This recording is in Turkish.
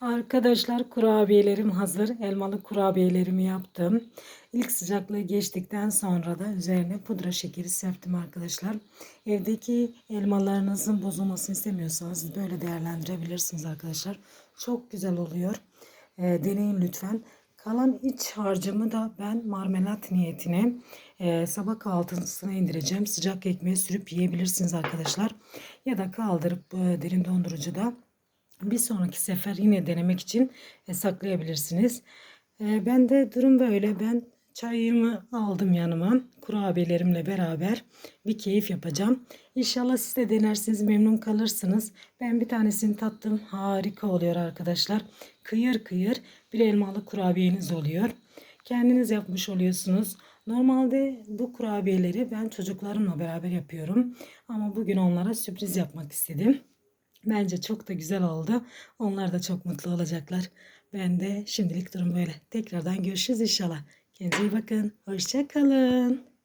Arkadaşlar kurabiyelerim hazır. Elmalı kurabiyelerimi yaptım. İlk sıcaklığı geçtikten sonra da üzerine pudra şekeri serptim arkadaşlar. Evdeki elmalarınızın bozulmasını istemiyorsanız böyle değerlendirebilirsiniz arkadaşlar. Çok güzel oluyor. Ee, deneyin lütfen. Kalan iç harcımı da ben marmelat niyetine e, sabah kahvaltısına indireceğim. Sıcak ekmeğe sürüp yiyebilirsiniz arkadaşlar. Ya da kaldırıp e, derin dondurucuda bir sonraki sefer yine denemek için e, saklayabilirsiniz. E, ben de durum böyle. Ben çayımı aldım yanıma. Kurabiyelerimle beraber bir keyif yapacağım. İnşallah siz de denersiniz memnun kalırsınız. Ben bir tanesini tattım. Harika oluyor arkadaşlar. Kıyır kıyır bir elmalı kurabiyeniz oluyor. Kendiniz yapmış oluyorsunuz. Normalde bu kurabiyeleri ben çocuklarımla beraber yapıyorum. Ama bugün onlara sürpriz yapmak istedim. Bence çok da güzel oldu. Onlar da çok mutlu olacaklar. Ben de şimdilik durum böyle. Tekrardan görüşürüz inşallah. Kendinize iyi bakın. Hoşça kalın.